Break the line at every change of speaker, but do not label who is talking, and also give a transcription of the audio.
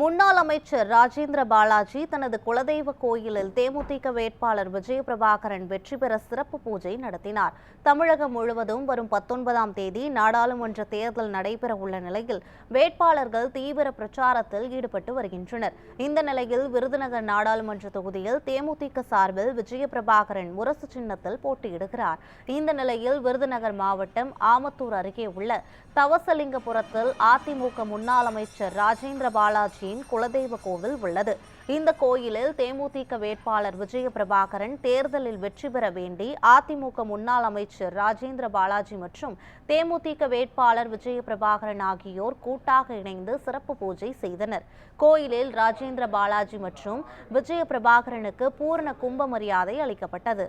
முன்னாள் அமைச்சர் ராஜேந்திர பாலாஜி தனது குலதெய்வ கோயிலில் தேமுதிக வேட்பாளர் விஜயபிரபாகரன் வெற்றி பெற சிறப்பு பூஜை நடத்தினார். தமிழகம் முழுவதும் வரும் பத்தொன்பதாம் தேதி நாடாளுமன்ற தேர்தல் நடைபெற உள்ள நிலையில் வேட்பாளர்கள் தீவிர பிரச்சாரத்தில் ஈடுபட்டு வருகின்றனர். இந்த நிலையில் விருதுநகர் நாடாளுமன்ற தொகுதியில் தேமுதிக சார்பில் விஜயபிரபாகரன் முரசு சின்னத்தில் போட்டியிடுகிறார். இந்த நிலையில் விருதுநகர் மாவட்டம் ஆமத்தூர் அருகே உள்ள தவசலிங்கபுரத்தில் அதிமுக முன்னாள் அமைச்சர் ராஜேந்திர பாலாஜி கட்சியின் குலதெய்வ கோவில் உள்ளது. இந்த கோயிலில் தேமுதிக வேட்பாளர் விஜய பிரபாகரன் தேர்தலில் வெற்றி பெற வேண்டி அதிமுக முன்னாள் அமைச்சர் ராஜேந்திர பாலாஜி மற்றும் தேமுதிக வேட்பாளர் விஜய பிரபாகரன் ஆகியோர் கூட்டாக இணைந்து சிறப்பு பூஜை செய்தனர். கோயிலில் ராஜேந்திர பாலாஜி மற்றும் விஜய பிரபாகரனுக்கு பூர்ண கும்ப மரியாதை அளிக்கப்பட்டது.